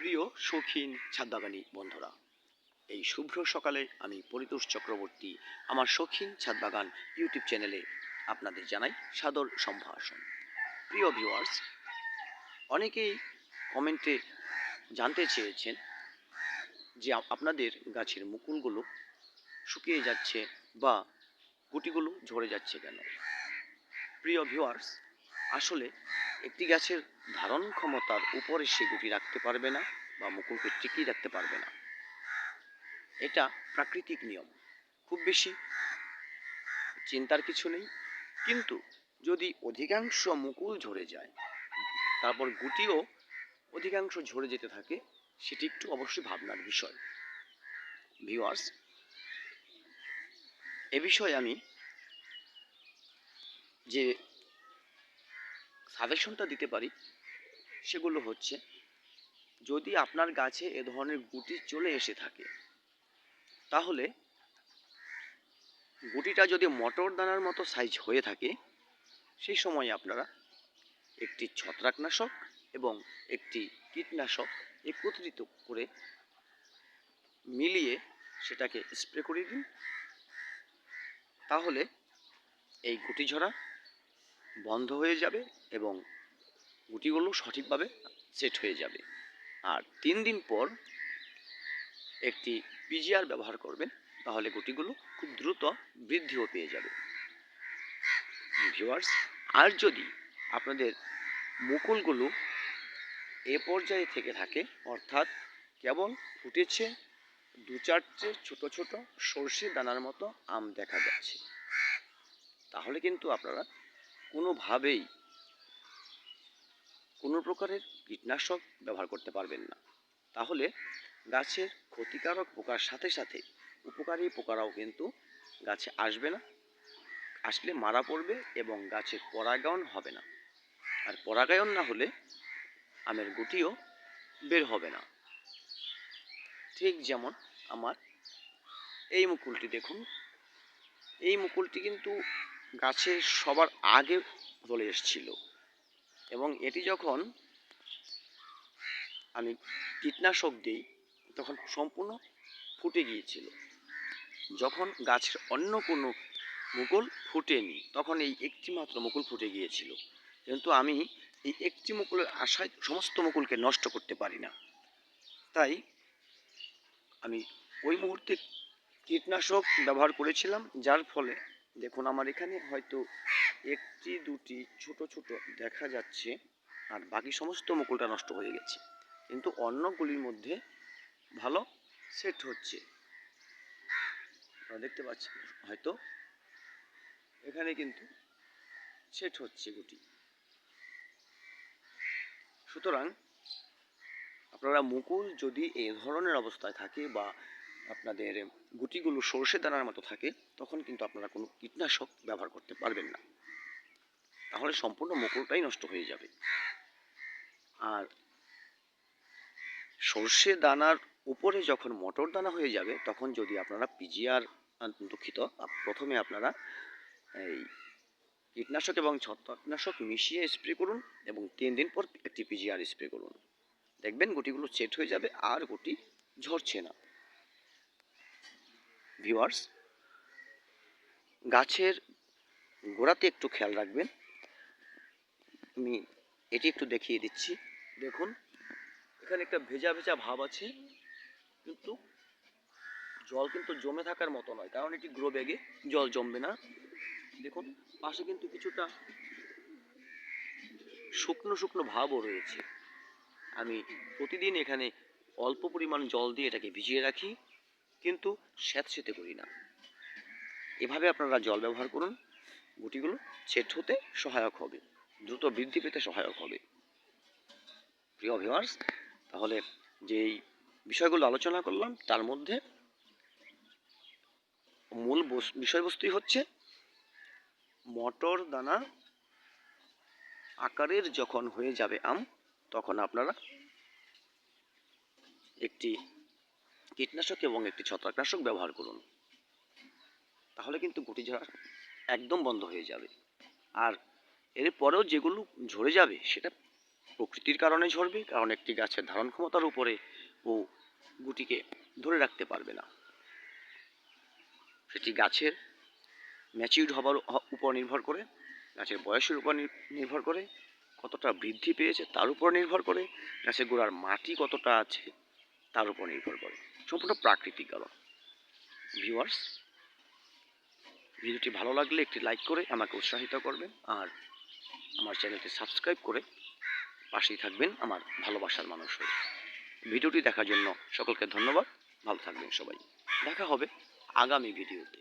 প্রিয় শৌখিন ছাদবাগানি বন্ধুরা, এই শুভ্র সকালে আমি পরিতোষ চক্রবর্তী আমার শৌখিন ছাদবাগান ইউটিউব চ্যানেলে আপনাদের জানাই সাদর সম্ভাষণ। প্রিয় ভিউয়ার্স অনেকেই কমেন্টে জানতে চেয়েছেন যে আপনাদের গাছের মুকুলগুলো শুকিয়ে যাচ্ছে বা গুটিগুলো ঝরে যাচ্ছে কেন? প্রিয় ভিউয়ার্স আসলে একটি গাছের ধারণ ক্ষমতার উপরে সে গুটি রাখতে পারবে না বা মুকুলকে টিকিয়ে রাখতে পারবে না। এটা প্রাকৃতিক নিয়ম। খুব বেশি চিন্তার কিছু নেই। কিন্তু যদি অধিকাংশ মুকুল ঝরে যায়, তারপর গুটিও অধিকাংশ ঝরে যেতে থাকে, সেটি একটু অবশ্যই ভাবনার বিষয়। ভিউয়ার্স, এ বিষয়ে আমি যে সাজেশনটা দিতে পারি, সেগুলো হচ্ছে যদি আপনার গাছে এ ধরনের গুটি চলে এসে থাকে, তাহলে গুটিটা যদি মটর দানার মতো সাইজ হয়ে থাকে, সেই সময় আপনারা একটি ছত্রাকনাশক এবং একটি কীটনাশক একত্রিত করে মিলিয়ে সেটাকে স্প্রে করে দিন। তাহলে এই গুটি ঝরা বন্ধ হয়ে যাবে এবং গুটিগুলো সঠিকভাবে সেট হয়ে যাবে। আর তিন দিন পর একটি পিজিআর ব্যবহার করবেন, তাহলে গুটিগুলো খুব দ্রুত বৃদ্ধিও পেয়ে যাবে। ভিউয়ার্স আর যদি আপনাদের মুকুলগুলো এ পর্যায়ে থেকে থাকে, অর্থাৎ কেবল ফুটেছে দু চারটে ছোট ছোট সর্ষে দানার মতো আম দেখা যাচ্ছে, তাহলে কিন্তু আপনারা কোনোভাবেই কোনো প্রকারের কীটনাশক ব্যবহার করতে পারবেন না। তাহলে গাছের ক্ষতিকারক পোকার সাথে সাথে উপকারী পোকারাও কিন্তু গাছে আসবে না, আসলে মারা পড়বে এবং গাছের পরাগায়ন হবে না। আর পরাগায়ন না হলে আমের গুটিও বের হবে না। ঠিক যেমন আমার এই মুকুলটি দেখুন, এই মুকুলটি কিন্তু গাছে সবার আগে চলে এসেছিল। এবং এটি যখন আমি কীটনাশক দিই, তখন সম্পূর্ণ ফুটে গিয়েছিল। যখন গাছের অন্য কোনো মুকুল ফুটেনি, তখন এই একটি মাত্র মুকুল ফুটে গিয়েছিল। কিন্তু আমি এই একটি মুকুলের আশায় সমস্ত মুকুলকে নষ্ট করতে পারি না, তাই আমি ওই মুহূর্তে কীটনাশক ব্যবহার করেছিলাম, যার ফলে দেখুন, আমার এখানে হয়তো একটি, দুটি, ছোট ছোট দেখা যাচ্ছে, আর বাকি সমস্ত মুকুলটা নষ্ট হয়ে গেছে। কিন্তু অন্যগুলির মধ্যে ভালো সেট হচ্ছে। দেখতে পাচ্ছেন, হয়তো এখানে কিন্তু সেট হচ্ছে গুটি। সুতরাং আপনারা মুকুল যদি এই ধরনের অবস্থায় থাকে বা আপনাদের গুটিগুলো সর্ষে দানার মতো থাকে, তখন কিন্তু আপনারা কোনো কীটনাশক ব্যবহার করতে পারবেন না। তাহলে সম্পূর্ণ মুকুলটাই নষ্ট হয়ে যাবে। আর সর্ষে দানার উপরে যখন মটর দানা হয়ে যাবে, তখন যদি আপনারা পিজিআর দুঃখিত প্রথমে আপনারা এই কীটনাশক এবং ছত্রাকনাশক মিশিয়ে স্প্রে করুন এবং তিন দিন পর একটি পিজিআর স্প্রে করুন। দেখবেন গুটিগুলো সেট হয়ে যাবে আর গুটি ঝরছে না। ভিউয়ার্স গাছের গোড়াতে একটু খেয়াল রাখবেন। আমি এটি একটু দেখিয়ে দিচ্ছি। দেখুন, এখানে একটা ভেজা ভেজা ভাব আছে, কিন্তু জল কিন্তু জমে থাকার মতো নয়, কারণ এটি গ্রো ব্যাগে জল জমবে না। দেখুন, পাশে কিন্তু কিছুটা শুকনো শুকনো ভাবও রয়েছে। আমি প্রতিদিন এখানে অল্প পরিমাণ জল দিয়ে এটাকে ভিজিয়ে রাখি। কিন্তু স্যাঁতসেঁতে করি না। এভাবে আপনারা জল ব্যবহার করুন, গুটিগুলো সেট হতে সহায়ক হবে, দ্রুত বৃদ্ধি পেতে সহায়ক হবে। প্রিয় ভিউয়ার্স তাহলে যেই বিষয়গুলো আলোচনা করলাম, তার মধ্যে মূল বস- বিষয়বস্তুই হচ্ছে মটর দানা আকারের যখন হয়ে যাবে আম, তখন আপনারা একটি কীটনাশক এবং একটি ছত্রাকনাশক ব্যবহার করুন। তাহলে কিন্তু গুটি ঝরা একদম বন্ধ হয়ে যাবে। আর এর পরেও যেগুলো ঝরে যাবে, সেটা প্রকৃতির কারণে ঝরবে, কারণ একটি গাছের ধারণ ক্ষমতার উপরে ও গুটিকে ধরে রাখতে পারবে না। সেটি গাছের ম্যাচিউর হবার উপর নির্ভর করে, গাছের বয়সের উপর নির- নির্ভর করে, কতটা বৃদ্ধি পেয়েছে তার উপর নির্ভর করে, গাছের গোড়ার মাটি কতটা আছে তার উপর নির্ভর করে। সম্পূর্ণ প্রাকৃতিক কারণ ভিউয়ার্স ভিডিওটি ভালো লাগলে একটি লাইক করে আমাকে উৎসাহিত করবেন আর আমার চ্যানেলটি সাবস্ক্রাইব করে পাশেই থাকবেন আমার ভালোবাসার মানুষ হয়ে। ভিডিওটি দেখার জন্য সকলকে ধন্যবাদ। ভালো থাকবেন সবাই। দেখা হবে আগামী ভিডিওতে।